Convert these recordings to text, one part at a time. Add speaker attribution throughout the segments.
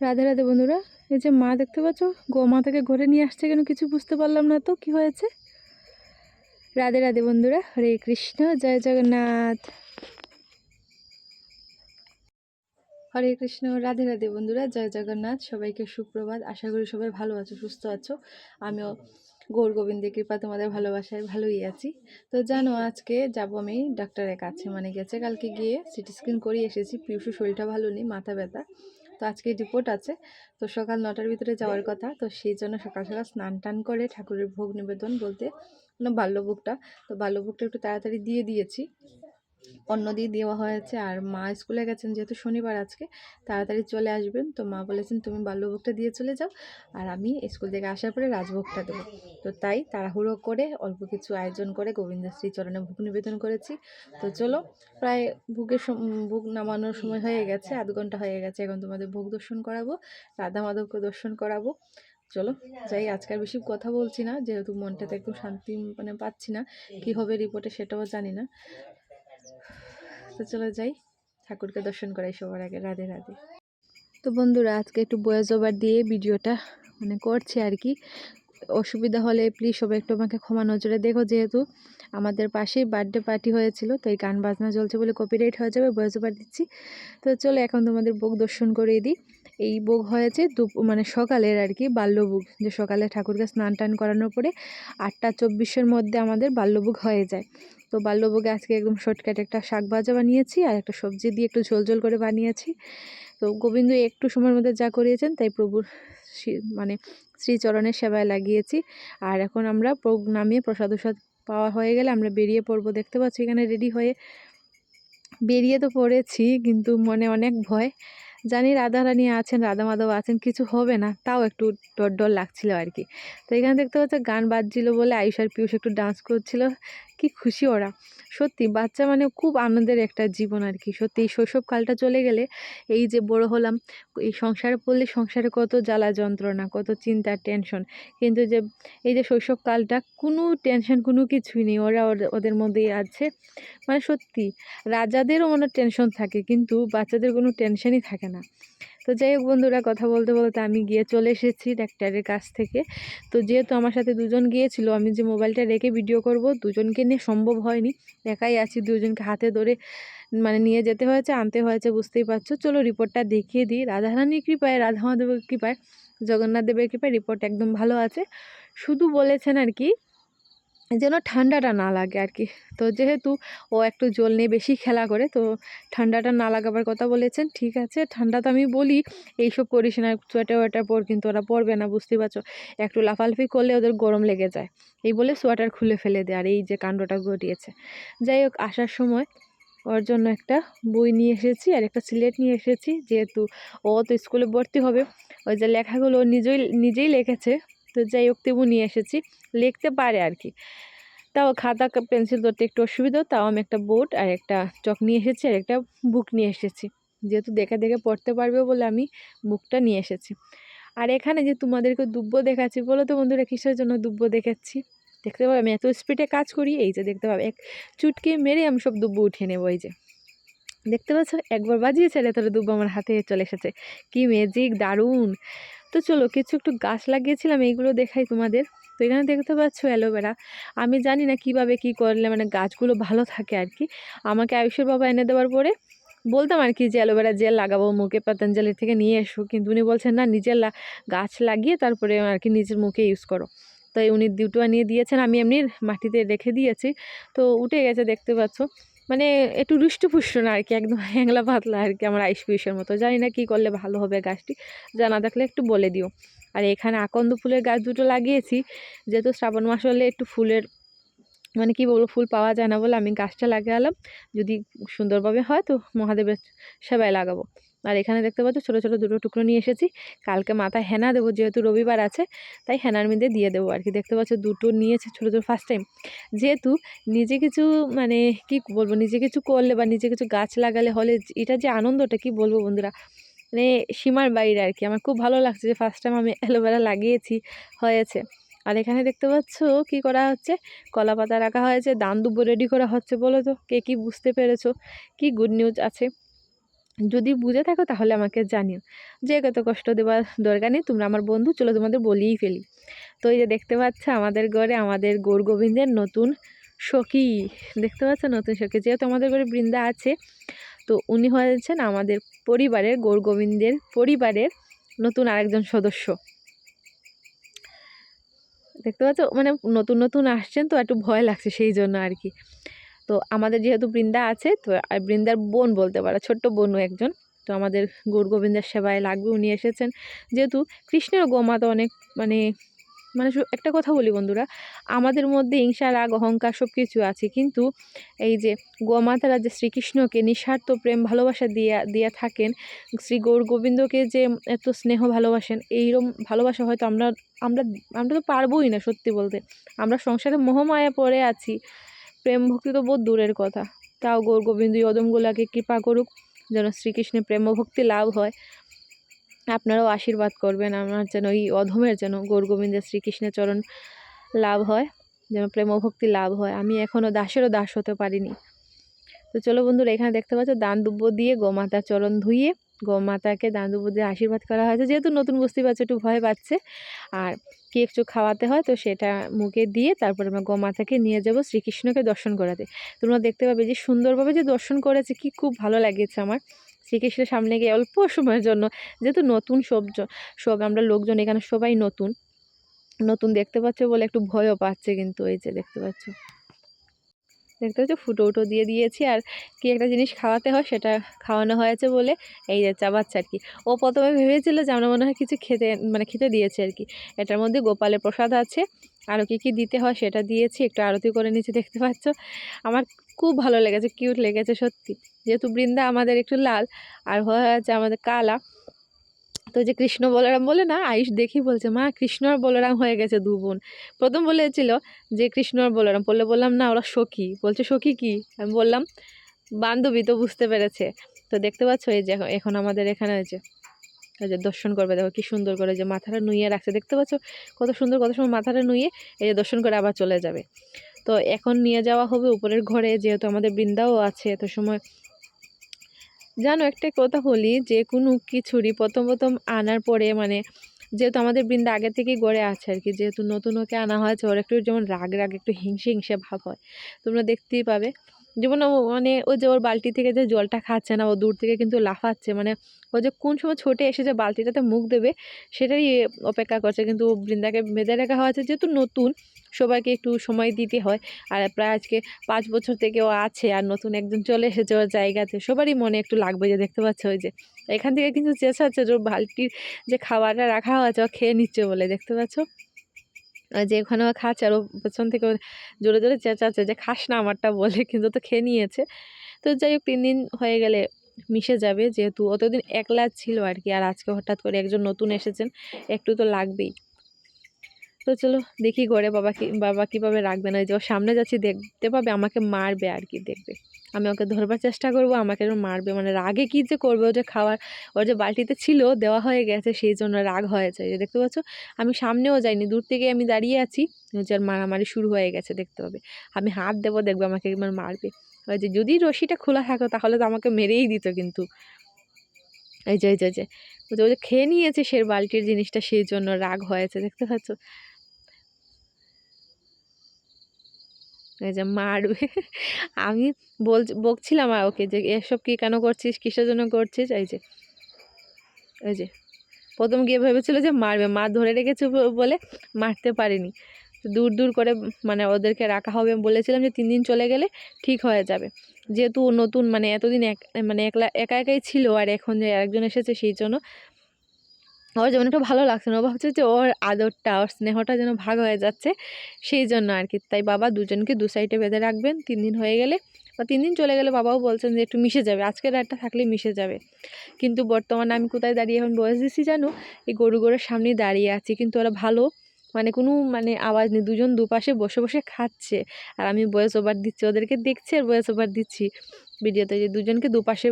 Speaker 1: রাধে রাধে বন্ধুরা, এই যে মা দেখতে পাচ্ছ? গো মা থেকে ঘরে নিয়ে আসছে কেন কিছু বুঝতে পারলাম না তো, কি হয়েছে? রাধে রাধে বন্ধুরা, হরে কৃষ্ণ, জয় জগন্নাথ। হরে কৃষ্ণ, রাধে রাধে বন্ধুরা, জয় জগন্নাথ, সবাইকে সুপ্রভাত। আশা করি সবাই ভালো আছো, সুস্থ আছো। আমিও গৌর গোবিন্দের কৃপা তোমাদের ভালোবাসায় ভালোই আছি। তো জানো, আজকে যাব আমি ডাক্তারের কাছে মানে গেছে, কালকে গিয়ে সিটি স্ক্যান করিয়ে এসেছি। পিউষু শরীরটা ভালো নেই, মাথা ব্যথা। তো আজকে রিপোর্ট আছে। তো সকাল নটার ভিতরে যাওয়ার কথা। তো সেই জন্য সকাল সকাল স্নান টান করে ঠাকুরের ভোগ নিবেদন বলতে বাল্যভোগটা। তো বাল্যভোগটা একটু তাড়াতাড়ি দিয়ে দিয়েছি। অন্য দিয়ে দেওয়া হয়েছে। আর মা স্কুলে গেছেন যেহেতু শনিবার আজকে, তাড়াতাড়ি চলে আসবেন। তো মা বলেছেন, তুমি বাল্যভোগটা দিয়ে চলে যাও। আর আমি স্কুল থেকে আসার পরে রাজভোগটা দেবো। তো তাই তাড়াহুড়ো করে অল্প কিছু আয়োজন করে গোবিন্দ শ্রী চরণে ভোগ নিবেদন করেছি। তো চলো, প্রায় ভোগের ভোগ নামানোর সময় হয়ে গেছে, আধ ঘণ্টা হয়ে গেছে। এখন তোমাদের ভোগ দর্শন করাবো রাধা মাধবকে দর্শন করাবো। চলো, যাই আজকাল বেশি কথা বলছি না, যেহেতু মনটাতে একদম শান্তি মানে পাচ্ছি না। কী হবে রিপোর্টে সেটাও জানি না। তো চলে যাই। ঠাকুরকে দর্শন করাই সবার আগে। রাধে রাধে। তো বন্ধুরা, আজকে একটু বয়স ওভার দিয়ে ভিডিওটা মানে করছি আর কি। অসুবিধা হলে প্লিজ সবাই একটু আমাকে ক্ষমা নজরে দেখো, যেহেতু আমাদের পাশেই বার্থডে পার্টি হয়েছিল, তো এই গান বাজনা চলছে বলে কপিরাইট হয়ে যাবে, বয়স ওভার দিচ্ছি। তো চলো এখন তোমাদের বুক দর্শন করিয়ে দিই। এই বুক হয়েছে দুপ মানে সকালের আর কি বাল্যবুক যে সকালে ঠাকুরকে স্নান টান করানোর পরে আটটা চব্বিশের মধ্যে আমাদের বাল্যবুক হয়ে যায়। তো বাল্যভোগে আজকে একদম শর্টকাট একটা শাক ভাজা বানিয়েছি আর একটা সবজি দিয়ে একটু ঝোল ঝোল করে বানিয়েছি। তো গোবিন্দ একটু সময়ের মধ্যে যা করিয়েছেন তাই প্রভুর মানে শ্রীচরণের সেবায় লাগিয়েছি। আর এখন আমরা নামিয়ে প্রসাদ উসাদ পাওয়া হয়ে গেলে আমরা বেরিয়ে পড়ব। দেখতে পাচ্ছি এখানে রেডি হয়ে বেরিয়ে তো পড়েছি কিন্তু মনে অনেক ভয়। জানি রাধারানী আছেন, রাধা মাধব আছেন, কিছু হবে না, তাও একটু ডর ডর লাগছিল আর কি। তো এখানে দেখতে পাচ্ছ গান বাজছিল বলে আয়ুষ আর পিয়ুষ একটু ডান্স করছিল। কি খুশি ওরা। সত্যি, বাচ্চা মানে খুব আনন্দের একটা জীবন আর কি। সত্যি, এই শৈশবকালটা চলে গেলে এই যে বড় হলাম, এই সংসারে পড়লে সংসারে কত জ্বালা যন্ত্রণা, কত চিন্তা টেনশন কিন্তু যে এই যে শৈশবকালটা, কোনো টেনশন কোনো কিছুই নেই। ওরা ওদের মধ্যেই আছে। মানে সত্যি, রাজাদেরও মনে টেনশন থাকে, কিন্তু বাচ্চাদের কোনো টেনশনই থাকে না। তো যাই হোক বন্ধুরা, কথা বলতে বলতে আমি গিয়ে চলে এসেছি ডাক্তারের কাছ থেকে। তো যেহেতু আমার সাথে দুজন গিয়েছিল, আমি যে মোবাইলটা রেখে ভিডিও করব, দুজনকে নিয়ে সম্ভব হয়নি। একাই আছি, দুজনকে হাতে ধরে মানে নিয়ে যেতে হয়েছে, আনতে হয়েছে, বুঝতেই পারছ। চলো রিপোর্টটা দেখিয়ে দিই। রাধারানীর কৃপায়, রাধা মাধবের কৃপায়, জগন্নাথ দেবের কৃপায় রিপোর্ট একদম ভালো আছে। শুধু বলেছেন আর কি যেন ঠান্ডাটা না লাগে আর কি তো যেহেতু ও একটু জল নিয়ে বেশি খেলা করে, তো ঠান্ডাটা না লাগাবার কথা বলেছেন, ঠিক আছে। ঠান্ডা তো আমি বলি, এইসব করিস না সোয়েটার ওয়েটার পর কিন্তু ওরা পরবে না বুঝতে পারছ। একটু লাফালাফি করলে ওদের গরম লেগে যায়। এই বলে সোয়েটার খুলে ফেলে দেয়, আর এই যে কাণ্ডটা ঘটিয়েছে। যাই হোক, আসার সময় ওর জন্য একটা বই নিয়ে এসেছি আর একটা সিলেট নিয়ে এসেছি। যেহেতু ও তো স্কুলে ভর্তি হবে, ওই যে লেখাগুলো নিজেই নিজেই লিখেছে। তো যাই হোক, তেমন নিয়ে এসেছি। লিখতে পারে আর কি তাও খাতা পেন্সিল ধরতে একটু অসুবিধা, তাও আমি একটা বোর্ড আর একটা চক নিয়ে এসেছি আর একটা বুক নিয়ে এসেছি। যেহেতু দেখে দেখে পড়তে পারবে বলে আমি বুকটা নিয়ে এসেছি। আর এখানে যে তোমাদেরকে দুব্য দেখাচ্ছি, বলো তো বন্ধুরা, কিসের জন্য দুব্য দেখাচ্ছি? দেখতে পাবে, আমি এত স্পিডে কাজ করি, এই যে দেখতে পাবে, এক চুটকে মেরে আমি সব দুব্য উঠিয়ে নেব, এই যে। দেখতে পাচ্ছ, একবার বাজিয়েছে তোর দুব্য আমার হাতে চলে এসেছে। কি ম্যাজিক দারুণ! তো চলো কিছু একটু গাছ লাগিয়েছিলাম, এইগুলো দেখাই তোমাদের। তো এখানে দেখতে পাচ্ছ অ্যালোভেরা। আমি জানি না কীভাবে কি করলে মানে গাছগুলো ভালো থাকে আর কি। আমাকে আয়ুষের বাবা এনে দেওয়ার পরে বলতাম আর কি যে, অ্যালোভেরা জেল লাগাবো, মুখে পতঞ্জলির থেকে নিয়ে এসো। কিন্তু উনি বলছেন, না নিজের গাছ লাগিয়ে তারপরে আর কি নিজের মুখে ইউজ করো। তাই উনি দুটো নিয়ে দিয়েছেন, আমি এমনি মাটিতে রেখে দিয়েছি। তো উঠে গেছে দেখতে পাচ্ছ। মানে একটু রুষ্টপুষ্ট না আর কি একদম হ্যাংলা পাতলা আর কি আমার আইস পিসের মতো। জানি না কী করলে ভালো হবে গাছটি জানা থাকলে একটু বলে দিও। আর এখানে আকন্দ ফুলের গাছ দুটো লাগিয়েছি, যেহেতু শ্রাবণ মাস হলে একটু ফুলের মানে কি বলব, ফুল পাওয়া যায় না বলে আমি গাছটা লাগালাম। যদি সুন্দরভাবে হয় তো মহাদেবের সেবায় লাগাবো। আর এখানে দেখতে পাচ্ছ ছোটো ছোটো দুটো টুকরো নিয়ে এসেছি। কালকে মাথায় হেনা দেবো, যেহেতু রবিবার আছে, তাই হেনার মধ্যে দিয়ে দেবো আর কি। দেখতে পাচ্ছ দুটো নিয়েছে ছোটো ছোটো ফার্স্ট টাইম যেহেতু নিজে কিছু মানে কি বলব, নিজে কিছু করলে বা নিজে কিছু গাছ লাগালে হলে এটা যে আনন্দটা, কি বলব বন্ধুরা? মানে সীমার বাইরে আর কি। আমার খুব ভালো লাগছে যে ফার্স্ট টাইম আমি অ্যালোভেরা লাগিয়েছি, হয়েছে। আর এখানে দেখতে পাচ্ছ কি করা হচ্ছে? কলা পাতা রাখা হয়েছে, দান দুব্বো রেডি করা হচ্ছে বলো তো, কে কী বুঝতে পেরেছ? কি গুড নিউজ আছে? যদি বুঝে থাকো তাহলে আমাকে জানিও। যে কত কষ্ট দেওয়ার দরকার নেই, তোমরা আমার বন্ধু, চলো তোমাদের বলিই ফেলি। তো এই যে দেখতে পাচ্ছ, আমাদের ঘরে আমাদের গৌর গোবিন্দের নতুন সখী। দেখতে পাচ্ছ, নতুন সখী। যেহেতু আমাদের ঘরে বৃন্দা আছে, তো উনি হয়েছেন আমাদের পরিবারের গৌর গোবিন্দের পরিবারের নতুন আরেকজন সদস্য। দেখতে পাচ্ছ মানে নতুন নতুন আসছেন তো একটু ভয় লাগছে সেই জন্য আর কি। তো আমাদের যেহেতু বৃন্দা আছে, তো বৃন্দার বোন বলতে পারো, ছোট্ট বোনও একজন। তো আমাদের গৌর গোবিন্দের সেবায় লাগবে, উনি এসেছেন। যেহেতু কৃষ্ণের গোমাতা অনেক মানে মানে একটা কথা বলি বন্ধুরা, আমাদের মধ্যে হিংসা, রাগ, অহংকার সব কিছু আছে, কিন্তু এই যে গোমাতারা যে শ্রীকৃষ্ণকে নিঃস্বার্থ প্রেম, ভালোবাসা দিয়া দিয়া থাকেন, শ্রী গৌর গোবিন্দকে যে এত স্নেহ ভালোবাসেন এইরকম ভালোবাসা হয়তো আমরা আমরা আমরা তো পারবোই না সত্যি বলতে। আমরা সংসারে মোহমায়া পড়ে আছি। প্রেম ভক্তি তো বহুত দূরের কথা। তাও গৌর গোবিন্দ অদমগুলাকে কৃপা করুক, যেন শ্রীকৃষ্ণের প্রেম ভক্তি লাভ হয়। আপনারাও আশীর্বাদ করবেন, আমার যেন এই অধমের যেন গৌর গোবিন্দের শ্রীকৃষ্ণের চরণ লাভ হয়, যেন প্রেম ও ভক্তি লাভ হয়। আমি এখনও দাসেরও দাস হতে পারিনি। তো চলো বন্ধুরা, এখানে দেখতে পাচ্ছ, দান দুব্য দিয়ে গোমাতার চরণ ধুইয়ে গোমাতাকে দান দুব্য দিয়ে আশীর্বাদ করা হয়েছে। যেহেতু নতুন বস্তি পারছ একটু ভয় পাচ্ছে, আর কি একটু খাওয়াতে হয়, তো সেটা মুখে দিয়ে তারপর আমরা গোমাতাকে নিয়ে যাব শ্রীকৃষ্ণকে দর্শন করাতে। তোমরা দেখতে পাবে যে সুন্দরভাবে যে দর্শন করেছে, কি খুব ভালো লাগেছে আমার। শ্রীকৃষ্ণের সামনে গিয়ে অল্প সময়ের জন্য, যেহেতু নতুন সব সব আমরা লোকজন এখানে সবাই নতুন নতুন দেখতে পাচ্ছ বলে একটু ভয়ও পাচ্ছে কিন্তু, এই যে দেখতে পাচ্ছ। দেখতে পাচ্ছ? ফুটো উটো দিয়ে দিয়েছি। আর কি একটা জিনিস খাওয়াতে হয়, সেটা খাওয়ানো হয়েছে বলে এই যে চাবাচ্ছে আর কি। ও প্রথমে ভেবেছিল যে আমরা মনে হয় কিছু খেতে মানে খেতে দিয়েছে আর কি। এটার মধ্যে গোপালের প্রসাদ আছে। আরও কী কী দিতে হয় সেটা দিয়েছি। একটু আরতি করে নিয়েছি, দেখতে পাচ্ছ? আমার খুব ভালো লেগেছে, কিউট লেগেছে সত্যি। যেহেতু বৃন্দা আমাদের একটু লাল, আর হয়ে আছে আমাদের কালা তো যে কৃষ্ণ বলরাম বলে না, আয়ুষ দেখি বলছে, মা, কৃষ্ণ আর বলরাম হয়ে গেছে দু বোন। প্রথম বলেছিল যে কৃষ্ণ আর বলরাম, বললে বললাম, না, ওরা সখী। বলছে, সখী কি? আমি বললাম, বান্ধবী তো বুঝতে পেরেছে। তো দেখতে পাচ্ছ এই যে এখন- আমাদের এখানে হয়েছে যে দর্শন করবে, দেখো কি সুন্দর করে যে মাথাটা নুইয়ে রাখছে। দেখতে পাচ্ছ কত সুন্দর, কত সময় মাথাটা নুইয়ে এই যে দর্শন করে আবার চলে যাবে। তো এখন নিয়ে যাওয়া হবে উপরের ঘরে, যেহেতু আমাদের বৃন্দাও আছে, এত সময় জানো একটা কথা বলি, যে কোনো কিছুরই প্রথম প্রথম আনার পরে মানে যেহেতু আমাদের বৃন্দা আগে থেকেই গড়ে আছে আর কি, যেহেতু নতুন ওকে আনা হয়েছে ওর একটু যেমন রাগ রাগ, একটু হিংসে হিংসে ভাব হয়। তোমরা দেখতেই পাবে। যেমন মানে ও যে ওর বালতি থেকে যে জলটা খাচ্ছে না, ও দূর থেকে কিন্তু লাফাচ্ছে। মানে ও যে কোন সময় ছোটে এসে যে বালতিটাতে মুখ দেবে সেটাই অপেক্ষা করছে। কিন্তু বৃন্দাকে বেঁধে রাখা হয়েছে যেহেতু নতুন, সবাইকে একটু সময় দিতে হয়। আর প্রায় আজকে পাঁচ বছর থেকে ও আছে আর নতুন একজন চলে এসেছে ওর জায়গাতে। সবারই মনে একটু লাগবে যে দেখতে পাচ্ছ ওই যে। এখান থেকে কিন্তু চেঁচাচ্ছে যে বালতির যে খাবারটা রাখা হয়েছে, ও খেয়ে নিচ্ছে বলে। দেখতে পাচ্ছ? যে ওখানে খাচ্ছে আর পেছন থেকে জোরে জোরে চেঁচাচ্ছে যে, খাস না আমারটা বলে। কিন্তু তো খেয়ে নিয়েছে। তো যাই হোক তিন দিন হয়ে গেলে মিশে যাবে যেহেতু অতদিন একলা ছিল আর কি আর আজকে হঠাৎ করে একজন নতুন এসেছেন, একটু তো লাগবেই। তো চলো দেখি ঘরে বাবা কি, বাবা কীভাবে রাখবে না যে সামনে যাচ্ছি, দেখতে পাবে, আমাকে মারবে আর কি দেখবে। আমি ওকে ধরবার চেষ্টা করব, আমাকে মারবে। মানে রাগে কী যে করবে ও যে খাওয়ার, ওর যে বালতিতে ছিল, দেওয়া হয়ে গেছে, সেই জন্য রাগ হয়েছে। যে দেখতে পাচ্ছ, আমি সামনেও যাইনি, দূর থেকে আমি দাঁড়িয়ে আছি। যে মারামারি শুরু হয়ে গেছে, দেখতে পাবে। আমি হাত দেবো, দেখবে আমাকে একবার মারবে। ওই যে যদি রশিটা খোলা থাকো, তাহলে তো আমাকে মেরেই দিত কিন্তু। এই যে এই যে যে, ওই যে খেয়ে নিয়েছে সে বালতির জিনিসটা, সেই জন্য রাগ হয়েছে, দেখতে পাচ্ছ? যে মারবে। আমি বল বকছিলাম আর ওকে যে, এসব কি কেন করছিস? কিসের জন্য করছিস? এই যে। এই যে। প্রথম গিয়ে ভেবেছিল যে মারবে। মা ধরে রেখেছে বলে মারতে পারেনি। দূর দূর করে মানে ওদেরকে রাখা হবে বলেছিলাম যে, তিন দিন চলে গেলে ঠিক হয়ে যাবে। যেহেতু নতুন মানে এতদিন এক মানে একলা, একা, একাই ছিল আর এখন যে একজন এসেছে সেই জন্য ওর যেমন একটু ভালো লাগছে না। ও ভাবছে যে ওর আদরটা, ওর স্নেহটা যেন ভাগ হয়ে যাচ্ছে সেই জন্য আর কি তাই বাবা দুজনকে দু সাইডে বেঁধে রাখবেন তিন দিন হয়ে গেলে। বা তিন দিন চলে গেলে বাবাও বলছেন যে একটু মিশে যাবে। আজকের রাতটা থাকলে মিশে যাবে। কিন্তু বর্তমানে আমি কোথায় দাঁড়িয়ে এখন বয়স দিচ্ছি জানো? এই গরু গরুর সামনে দাঁড়িয়ে আছি। কিন্তু ওরা ভালো মানে কোনো মানে আওয়াজ নেই। দুজন দুপাশে বসে বসে খাচ্ছে। আর আমি বয়স ওভার দিচ্ছি, ওদেরকে দেখছি আর বয়স ওভার দিচ্ছি ভিডিওতে যে দুজনকে দুপাশে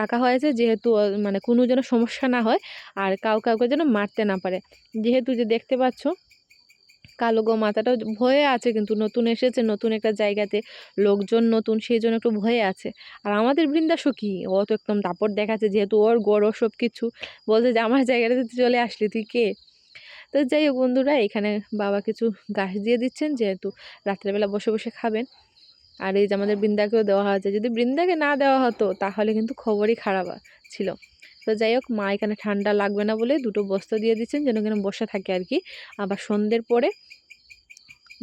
Speaker 1: রাখা হয়েছে যেহেতু মানে কোনো যেন সমস্যা না হয় আর কাউ, কাউকে যেন মারতে না পারে। যেহেতু যে দেখতে পাচ্ছ, কালো গো মাথাটা ভয়ে আছে কিন্তু নতুন এসেছে, নতুন একটা জায়গাতে লোকজন নতুন, সেই জন্য একটু ভয়ে আছে। আর আমাদের বৃন্দাসও কি? ও তো একদম দাপট দেখাচ্ছে যেহেতু ওর গড় সব কিছু বলছে যে, আমার জায়গাটাতে চলে আসলি, তুই কে? তো যাই হোক বন্ধুরা, এখানে বাবা কিছু গাছ দিয়ে দিচ্ছেন, যেহেতু রাত্রেবেলা বসে বসে খাবেন। আর এই যে আমাদের বৃন্দাকেও দেওয়া হয়েছে। যদি বৃন্দাকে না দেওয়া হতো, তাহলে কিন্তু খবরই খারাপ ছিল। তো যাই হোক, মা এখানে ঠান্ডা লাগবে না বলে দুটো বস্তা দিয়ে দিচ্ছেন, যেন কেন বসে থাকে আর কি। আবার সন্ধ্যের পরে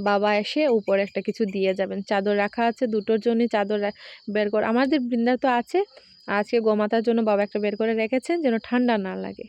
Speaker 1: বাবা এসে উপরে একটা কিছু দিয়ে যাবেন। চাদর রাখা আছে, দুটোর জন্যই চাদর বের করে আমাদের বৃন্দা তো আছে, আজকে গোমাতার জন্য বাবা একটা বের করে রেখেছেন, যেন ঠান্ডা না লাগে।